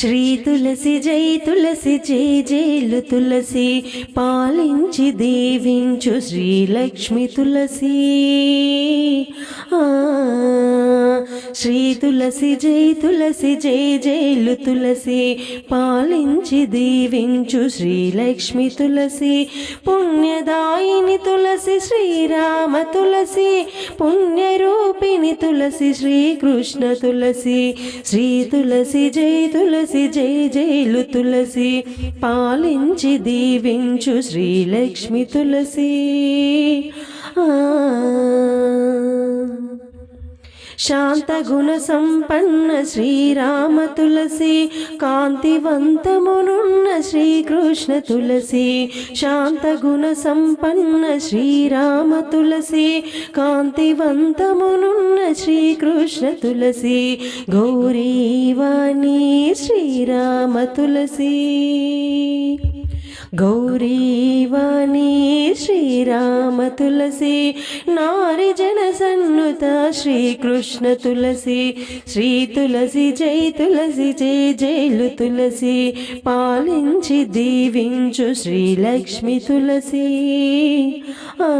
శ్రీ తులసి జై తులసి జై జైలు తులసి పాలించి దీవించు శ్రీలక్ష్మి తులసి. ఆ, శ్రీ తులసి జై తులసి జై జైలు తులసి. పాలించి దీవించు శ్రీలక్ష్మి తులసి. పుణ్యదాయిని తులసి శ్రీరామ తులసి. పుణ్యరూపిణి తులసి శ్రీకృష్ణ తులసి. శ్రీ తులసి జై తులసి జై జైలు తులసి. పాలించి దీవించు శ్రీలక్ష్మి తులసి. ఆ శాంతగుణ సంపన్న శ్రీరామ తులసి కాంతివంతమునున్న శ్రీకృష్ణ తులసి శాంతగుణ సంపన్న శ్రీరామ తులసి కాంతివంతమునున్న శ్రీకృష్ణ తులసి గౌరీవాణి శ్రీరామ తులసి. గౌరీవాణి శ్రీరామ తులసి నారి జన సన్నుత శ్రీకృష్ణ తులసి శ్రీ తులసి జై తులసి జై జైలు తులసి పాలించి దీవించు శ్రీలక్ష్మి తులసి. ఆ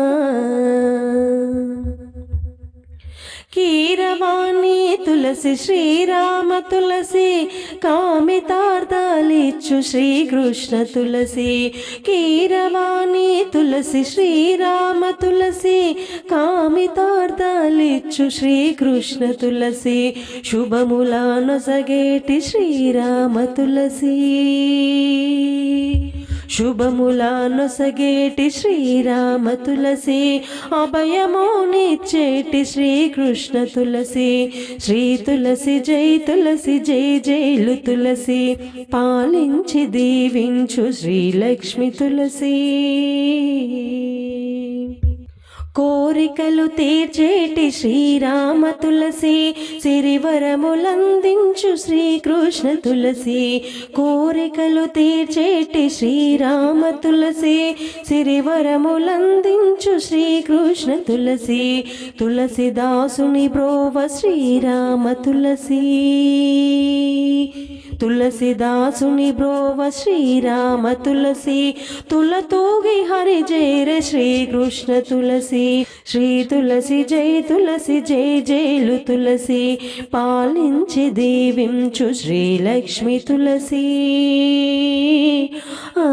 కీరవాణి తులసి శ్రీరామ తులసి కామితార్థాలిచ్చు శ్రీకృష్ణ తులసి. కీరవాణి తులసి శ్రీరామ తులసి కామితార్థాలిచ్చు శ్రీకృష్ణ తులసి. శుభములానొసగేటి శ్రీరామ తులసి. శుభములానొసగేటి శ్రీరామ తులసి అభయమునిచ్చేటి శ్రీకృష్ణ తులసి శ్రీ తులసి జై తులసి జై జైలు తులసి పాలించి దీవించు శ్రీలక్ష్మి తులసి. కోరికలు తీర్చేటి శ్రీరామ తులసి సిరివరములందించు శ్రీకృష్ణ తులసి. కోరికలు తీర్చేటి శ్రీరామ తులసి సిరివరములందించు శ్రీకృష్ణ తులసి. తులసిదాసుని బ్రోవ శ్రీరామ తులసి. తులసిదాసుని బ్రోవ శ్రీరామ తులసి తులతూగి హరి జైర శ్రీకృష్ణ తులసి శ్రీ తులసి జై తులసి జై జైలు తులసి పాలించి దీవించు శ్రీలక్ష్మి తులసి ఆ